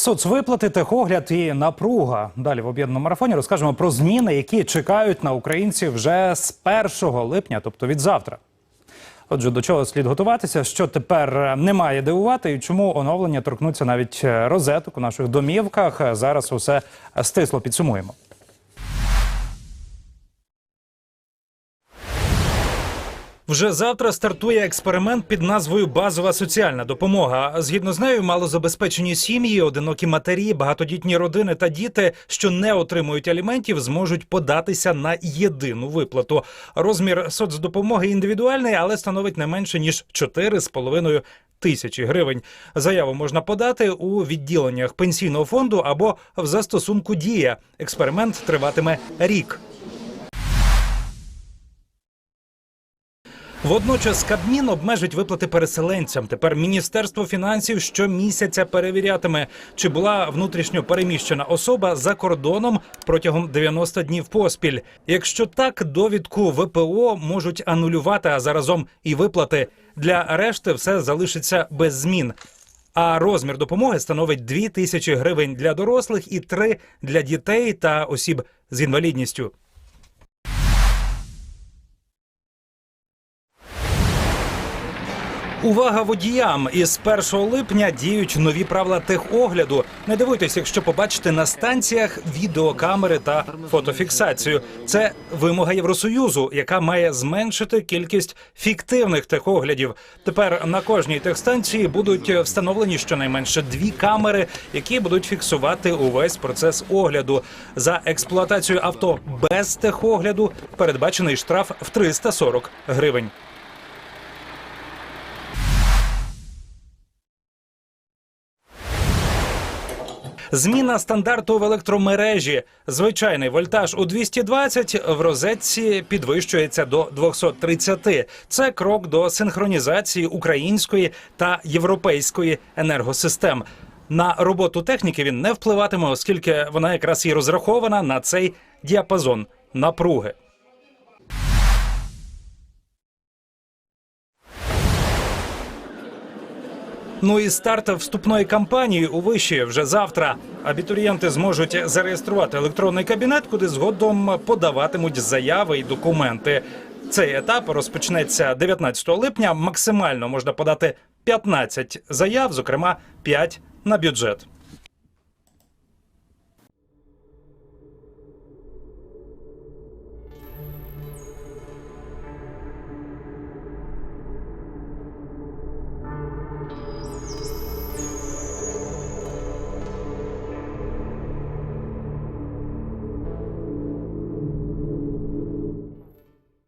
Соцвиплати, техогляд і напруга. Далі в об'єднаному марафоні розкажемо про зміни, які чекають на українців вже з 1 липня, тобто від завтра. Отже, до чого слід готуватися, що тепер немає дивувати, і чому оновлення торкнуться навіть е, розеток у наших домівках. Е, Зараз усе стисло підсумуємо. Вже завтра стартує експеримент під назвою Базова соціальна допомога. Згідно з нею, малозабезпечені сім'ї, одинокі матері, багатодітні родини та діти, що не отримують аліментів, зможуть податися на єдину виплату. Розмір соцдопомоги індивідуальний, але становить не менше ніж 4,5 тисячі гривень. Заяву можна подати у відділеннях пенсійного фонду або в застосунку Дія. Експеримент триватиме рік. Водночас Кабмін обмежить виплати переселенцям. Тепер міністерство фінансів щомісяця перевірятиме, чи була внутрішньо переміщена особа за кордоном протягом 90 днів поспіль. Якщо так, довідку ВПО можуть анулювати, а заразом і виплати. Для решти все залишиться без змін. А розмір допомоги становить 2 тисячі гривень для дорослих і 3 для дітей та осіб з інвалідністю. Увага водіям! Із 1 липня діють нові правила техогляду. Не дивуйтесь, якщо побачите на станціях відеокамери та фотофіксацію. Це вимога Євросоюзу, яка має зменшити кількість фіктивних техоглядів. Тепер на кожній техстанції будуть встановлені щонайменше дві камери, які будуть фіксувати увесь процес огляду. За експлуатацію авто без техогляду передбачений штраф в 340 гривень. Зміна стандарту в електромережі. Звичайний вольтаж у 220 в розетці підвищується до 230. Це крок до синхронізації української та європейської енергосистем. На роботу техніки він не впливатиме, оскільки вона якраз і розрахована на цей діапазон напруги. Ну і старт вступної кампанії у виші вже завтра. Абітурієнти зможуть зареєструвати електронний кабінет, куди згодом подаватимуть заяви і документи. Цей етап розпочнеться 19 липня. Максимально можна подати 15 заяв, зокрема 5 на бюджет.